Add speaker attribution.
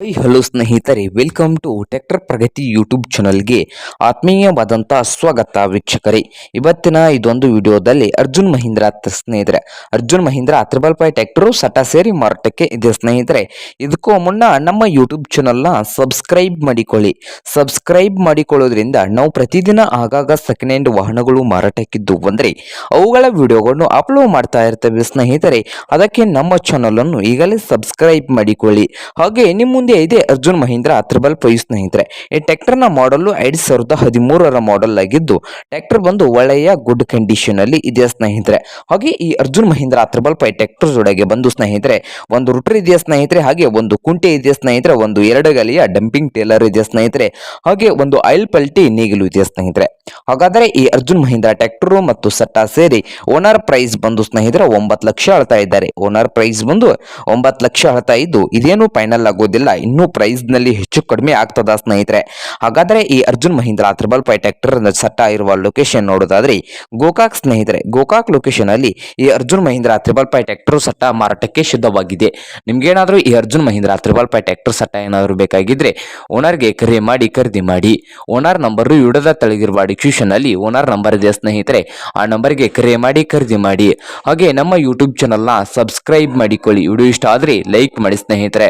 Speaker 1: Hello ಸ್ನೇಹಿತರೆ welcome to tractor Pragati YouTube ಚಾನಲ್ಗೆ ಆತ್ಮೀಯವಾದಂಥ ಸ್ವಾಗತ ವೀಕ್ಷಕರೇ. ಇವತ್ತಿನ ಇದೊಂದು ವಿಡಿಯೋದಲ್ಲಿ ಅರ್ಜುನ್ ಮಹೀಂದ್ರ ಸ್ನೇಹಿತರೆ. Arjun Mahindra triple five tractor ಸಟ ಸೇರಿ ಮಾರಾಟಕ್ಕೆ ಇದೆ ಸ್ನೇಹಿತರೆ. ಇದಕ್ಕೂ ಮುನ್ನ ನಮ್ಮ ಯೂಟ್ಯೂಬ್ ಚಾನಲ್ನ ಸಬ್ಸ್ಕ್ರೈಬ್ ಮಾಡಿಕೊಳ್ಳಿ. ಸಬ್ಸ್ಕ್ರೈಬ್ ಮಾಡಿಕೊಳ್ಳೋದ್ರಿಂದ ನಾವು ಪ್ರತಿದಿನ ಆಗಾಗ ಸೆಕೆಂಡ್ ಹ್ಯಾಂಡ್ ವಾಹನಗಳು ಮಾರಾಟಕ್ಕಿದ್ದು ಬಂದರೆ ಅವುಗಳ ವಿಡಿಯೋಗಳನ್ನು ಅಪ್ಲೋಡ್ ಮಾಡ್ತಾ ಇರ್ತೇವೆ ಸ್ನೇಹಿತರೆ. ಅದಕ್ಕೆ ನಮ್ಮ ಚಾನಲನ್ನು ಈಗಲೇ ಸಬ್ಸ್ಕ್ರೈಬ್ ಮಾಡಿಕೊಳ್ಳಿ. ಹಾಗೆ ನಿಮ್ಮ ಮುಂದೆ ಇದೆ ಅರ್ಜುನ್ ಮಹೀಂದ್ರ ತ್ರಿಬಲ್ ಪೈ ಸ್ನೇಹಿತರೆ. ಈ ಟ್ರ್ಯಾಕ್ಟರ್ನ ಮಾಡಲು ಐದು ಸಾವಿರದ ಹದಿಮೂರರ ಮಾಡೆಲ್ ಆಗಿದ್ದು, ಟ್ರ್ಯಾಕ್ಟರ್ ಬಂದು ಒಳ್ಳೆಯ ಗುಡ್ ಕಂಡೀಷನ್ ಅಲ್ಲಿ ಇದೆ ಸ್ನೇಹಿತರೆ. ಹಾಗೆ ಈ Arjun Mahindra triple five tractor ಜೊಡೆಗೆ ಬಂದು ಸ್ನೇಹಿತರೆ, ಒಂದು ರುಟರ್ ಇದೆಯಾ ಸ್ನೇಹಿತರೆ, ಹಾಗೆ ಒಂದು ಕುಂಟೆ ಇದೆಯಾ ಸ್ನೇಹಿತರೆ, ಒಂದು ಎರಡು ಗಲಿಯ ಡಂಪಿಂಗ್ ಟೇಲರ್ ಇದೆ ಸ್ನೇಹಿತರೆ, ಹಾಗೆ ಒಂದು ಆಯಿಲ್ ಪಲ್ಟಿ ನೇಗಿಲು ಇದೆ ಸ್ನೇಹಿತರೆ. ಹಾಗಾದರೆ ಈ ಅರ್ಜುನ್ ಮಹೀಂದ್ರ ಟ್ರ್ಯಾಕ್ಟರು ಮತ್ತು ಸಟ್ಟ ಸೇರಿ ಓನರ್ ಪ್ರೈಸ್ ಬಂದು ಸ್ನೇಹಿತರ ಒಂಬತ್ತು ಲಕ್ಷ ಅಳ್ತಾ ಇದ್ದಾರೆ. ಓನರ್ ಪ್ರೈಸ್ ಬಂದು ಒಂಬತ್ತು ಲಕ್ಷ ಅಳ್ತಾ ಇದ್ದು ಇದೇನು ಫೈನಲ್ ಆಗೋದಿಲ್ಲ. ಇನ್ನೂ ಪ್ರೈಸ್ನಲ್ಲಿ ಹೆಚ್ಚು ಕಡಿಮೆ ಆಗ್ತದ ಸ್ನೇಹಿತರೆ. ಹಾಗಾದರೆ ಈ Arjun Mahindra triple five tractor ಸಟ್ಟ ಇರುವ ಲೊಕೇಶನ್ ನೋಡೋದಾದ್ರೆ ಗೋಕಾಕ್ ಸ್ನೇಹಿತರೆ. ಗೋಕಾಕ್ ಲೊಕೇಶನ್ ಅಲ್ಲಿ ಈ Arjun Mahindra triple five tractor ಸಟ್ಟ ಮಾರಾಟಕ್ಕೆ ಸಿದ್ಧವಾಗಿದೆ. ಏನಾದರೂ ಈ Arjun Mahindra triple five tractor ಸಟ್ಟ ಏನಾದರೂ ಬೇಕಾಗಿದ್ರೆ ಓನರ್ಗೆ ಕರೆ ಮಾಡಿ, ಖರೀದಿ ಮಾಡಿ. ಓನರ್ ನಂಬರ್ ತಳಗಿರುವ ತೆಳಗಿರುವ ಡಿಸ್ಕ್ರಿಪ್ಷನ್ ಅಲ್ಲಿ ಓನರ್ ನಂಬರ್ ಇದೆ ಸ್ನೇಹಿತರೆ, ಆ ನಂಬರ್ಗೆ ಕರೆ ಮಾಡಿ, ಖರೀದಿ ಮಾಡಿ. ಹಾಗೆ ನಮ್ಮ ಯೂಟ್ಯೂಬ್ ಚಾನಲ್ನ ಸಬ್ಸ್ಕ್ರೈಬ್ ಮಾಡಿಕೊಳ್ಳಿ. ವಿಡಿಯೋ ಇಷ್ಟ ಆದರೆ ಲೈಕ್ ಮಾಡಿ ಸ್ನೇಹಿತರೆ.